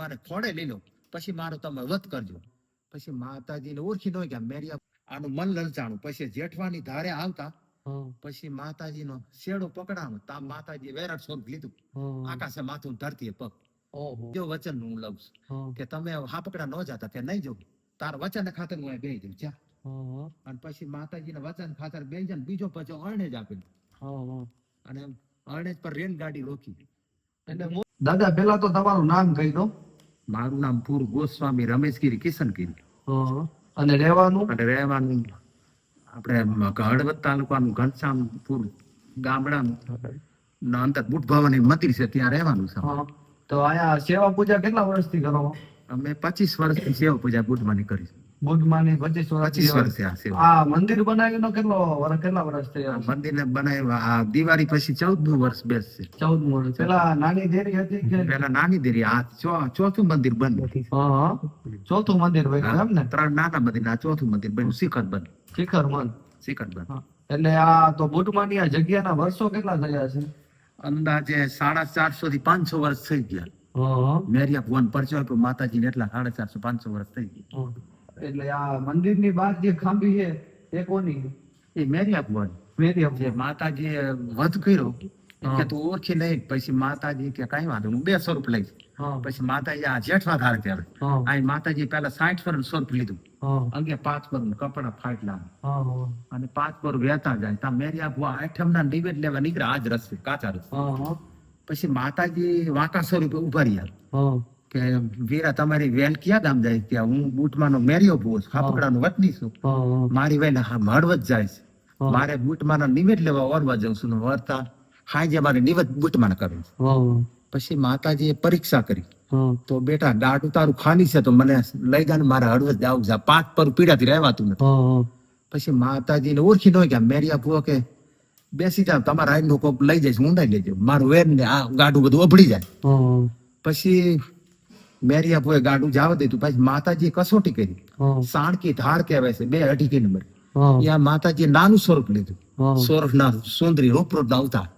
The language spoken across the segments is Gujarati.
મારે થોડે લઈ લો પછી મારો તમે વધ કરજો. પછી માતાજીને ઓળખી ન ગયા મેરિયા આનું મન લલચાણું. પછી જેઠવાની ધારે આવતા. પછી માતાજીનો શેડો પકડાણો. તા માતાજી વેરાટ સ્વરૂપ લીધું. આકાશે માથું ધરતી પગ. જો વચન હું લઉં છું. કે તમે હાપકડા ન જતા કે નહીં જવું. તાર વચન ખાતર હું બે જઉં. જા. અને પછી માતાજીના વચન ખાતર બે જણ બીજો પછી અણેજ આપી હા, હા. અને અણેજ પર રેલ ગાડી રોકી. એટલે દાદા પેલા તો તમારું નામ કહી દો. મારું નામ પૂર ગોસ્વામી રમેશગીરી કિશનગીરી. અને રહેવાનું? અને રહેવાનું આપણે હળવદ તાલુકાનું ઘનશ્યામપુર ગામડાનું અંતર અંદર બુટ ભવાની મંદિર છે ત્યાં રહેવાનું છે. તો અહીંયા સેવા પૂજા કેટલા વર્ષથી કરો અમે પચીસ વર્ષથી સેવા પૂજા બુધવાની કરી બુદ્ધમાની પચીસ પચીસ વર્ષ આ મંદિર બનાવીને કેટલો વર્ષ કેટલા વર્ષ થયા? આ મંદિરને આ દિવાળી પછી ચૌદમું વર્ષ બેસશે. વર્ષ. પેલા નાની દેરી હતી કે? પેલા નાની દેરી આ ચોથું મંદિર બન્યું. ચોથું મંદિર બન્યું એમ ને? ત્રણ નાના મંદિર આ ચોથું મંદિર બન્યું શિખર બન શિખર મન શિખર બન એટલે આ તો બુદ્ધમાની આ જગ્યાના વર્ષો કેટલા થયા છે? અંદાજે સાડા ચારસો થી પાંચસો વર્ષ થઈ ગયા. મેરિયા ભુવન પરચો માતાજીને એટલા સાડા ચારસો પાંચસો વર્ષ થઈ ગયા. એટલે આ મંદિરની બહાર જે ખાંભી છે એ કોની? એ મેરિયા ભુવન મેરિયમ જે માતાજીએ વધ કર્યો. કે તું ઓળખી લઈ પછી માતાજી કે કઈ વાંધો હું બે સ્વરૂપ લઈશ. પછી માતાજી આ જેઠવા ધારે ત્યારે આ માતાજી પેલા સાઠ પર સ્વરૂપ લીધું. અંગે પાંચ પર કપડા ફાટલા. અને પાંચ પર વેતા જાય. તા મેરિયા ભુવા આઠમ ના નિવેદ લેવા નીકળ્યા આજ રસ્તે કાચા રસ્તે. પછી માતાજી વાંકા સ્વરૂપે ઊભા રહ્યા. કે વીરા તમારી વેન ક્યાં ગામ જાય કે હું બુટમાનો મેર્યો છું ખાપકડાનો વતની છું. મારી વેન હા હળવદ જાય છે. હા. મારે બુટમાના નિવેદ લેવા ઓરવા જઉં છું ને વરતા હાજે મારે નિવેદ બુટમાન કરું છે. પછી માતાજીએ પરીક્ષા કરી. તો બેટા દાડું તારું ખાલી છે તો મને લઈ જા ને મારે હળવદ જાવ છે. પાંચ પર પીડાથી રહેવાતું નથી. પછી પછી માતાજીને ઓળખી ન ગયા મેરિયા ભુવો કે બેસી જાવ તમારા આઈ નું કોક લઈ જઈશ ઊંડાઈ લેજો. મારું વેર ને આ ગાડું બધું અભડી જાય. પછી મેરિયા ભોય ગાડું જવા દીધું પછી માતાજી કસોટી કરી. સાણકી ધાર કહેવાય છે બે અઢી નંબર હા. ત્યાં માતાજી નાનું સ્વરૂપ લીધું. સ્વરૂપ ના સુંદરી રૂપરૂપ ના અવતાર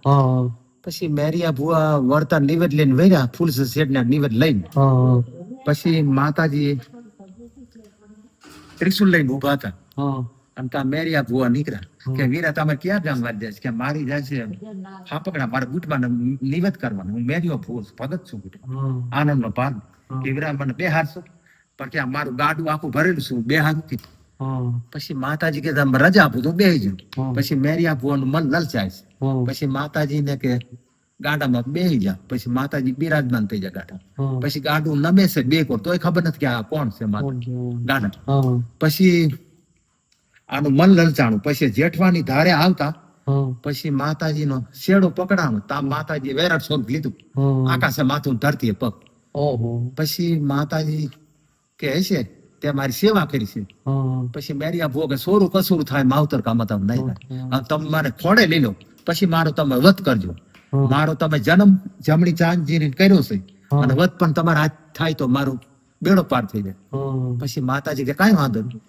પછી મેરિયા ભુવા વળતા નિવેદ લઈને વેર્યા ફૂલ શેઠ ના નિવેદ લઈને. પછી માતાજી ત્રિશુલ લઈને ઊભા હતા. અને ત્યાં મેરિયા ભુવા નીકળ્યા. કે વીરા તમે ક્યાં ગામ વાત જાય કે મારી જાય છે હાપકડા મારે બુટમાં નિવેદ કરવાનું. હું મેરિયો ભુવો ભગત છું આનંદ નો પાન કે વીરા મને બે હારશો પણ ત્યાં મારું ગાડું આખું ભરેલું છું બે હાથ હા. પછી માતાજી કે તમે રજા આપું તો બે હા. પછી મેરી આપવાનું મન લલચાય છે. પછી માતાજીને કે ગાડામાં બેહી જા. પછી માતાજી બિરાજમાન થઈ જાય ગાડા. પછી ગાડું નમે છે બે કોર તોય ખબર નથી કે આ કોણ છે ગાડા. પછી આનું મન લલચાણું. પછી જેઠવાની ધારે આવતા. પછી પછી માતાજીનો શેડો પકડાણો તા માતાજી વેરાટ સ્વરૂપ લીધું. આકાશે માથું ધરતી પગ. ઓહો. પછી માતાજી કે છે તે મારી સેવા કરી છે. પછી મેરિયા ભોગે સોરું કસુરું થાય માવતર કામ તમે નહીં થાય. તમે મારે ખોડે લઈ લો. પછી મારો તમે વધ કરજો. મારો તમે જન્મ જમણી ચાંદજી કર્યો છે. અને વધ પણ તમારા હાથ થાય તો મારું બેડો પાર થઈ જાય. પછી માતાજી કે કાંઈ વાંધો નહીં.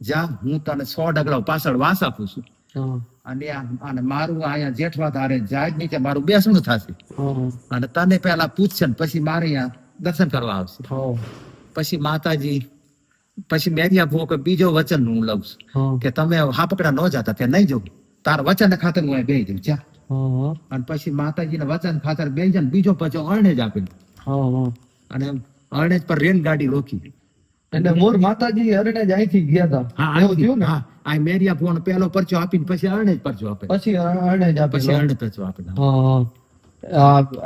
જા હું તને સો ડગલા પાછળ વાસ આપું છું. અને અને મારું અહીંયા જેઠવા ધારે જાય નીચે મારું બેસણું થશે. અને તને પેલા પૂછશે ને પછી મારે અહીંયા દર્શન કરવા આવશે. પછી માતાજી પછી મેરિયા ભો કે બીજો વચન હું લઉં છું. કે તમે હાપકડા ન જતા કે નહીં જવું. તાર વચન ખાતર હું બે જઉં. જા. અને પછી માતાજી વચન ખાતર બે જણ બીજો પછી અરણેજ આપેલું. અને અર્ણેજ પર રેલ ગાડી રોકી. એટલે મોર માતાજી હરણે જ અહીંથી ગયા હતા હા આવ્યો થયું ને? આ મેરિયા ભુવાનો પહેલો પરચો આપીને પછી અરણેજ પરચો આપે પછી હરણે જ પછી અરણેજ પરચો આપે હા.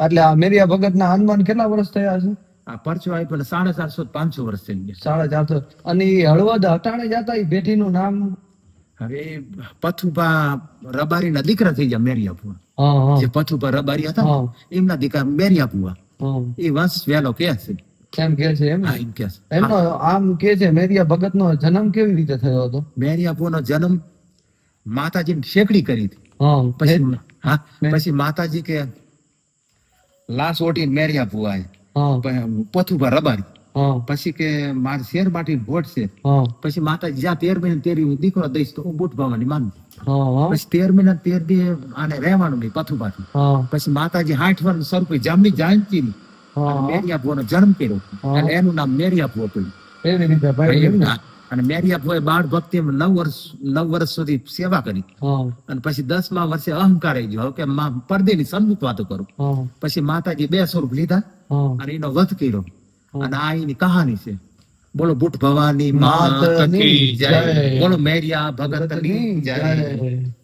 એટલે મેરિયા ભગત ના હનુમાન કેટલા વર્ષ થયા છે? આ પરચો આવી પેલા સાડા ચારસો પાંચસો વર્ષ થઈ સાડા ચારસો. અને એ હળવદ હટાણે જતા એ બેઠીનું નામ? હવે પથુભા રબારી ના દીકરા થઈ ગયા મેરિયા ભુવા. હા હા. જે પથુભા રબારી હતા એમના દીકરા મેરિયા ભુવા. એ વંશ વેલો કે છે. કેમ કે છે એમ? એમ કે છે. એમનો આમ કે છે મેરિયા ભગત નો જન્મ કેવી રીતે થયો હતો? મેરિયા ભુવાનો જન્મ માતાજીને શેકડી કરી હતી. પછી હા પછી માતાજી કે લાશ ઓટીને મેર્યા ભુવાએ. પથુભા રબારી. પછી કે માર શેર માટી ભોટ છે. પછી માતા જ્યાં તેર મહિના તેરી હું દીકરો દઈશ તો હું બુટ ભાવવાની માનું પછી તેર મહિના તેર દી આને રહેવાનું નહીં પથુભા પછી માતાજી હાઠ વર્ષ સ્વરૂપે જામની જાનકી. મેરિયા ભુવાનો જન્મ કર્યો. અને એનું નામ મેરિયા ભુવો પડ્યું. એવી રીતે? અને મેરિયા ભુએ બાળ ભક્તિ નવ વર્ષ નવ વર્ષ સુધી સેવા કરી. અને પછી દસમા વર્ષે અહંકાર આવી ગયો. કે માં પડદેની સન્મુખ વાતો કરું. પછી માતાજી બે સ્વરૂપ લીધા અને એનો વધ કર્યો. અને આ એની કહાની છે. બોલો બુટ ભવાની માત જય. બોલો મેરિયા ભગતની જય. જય.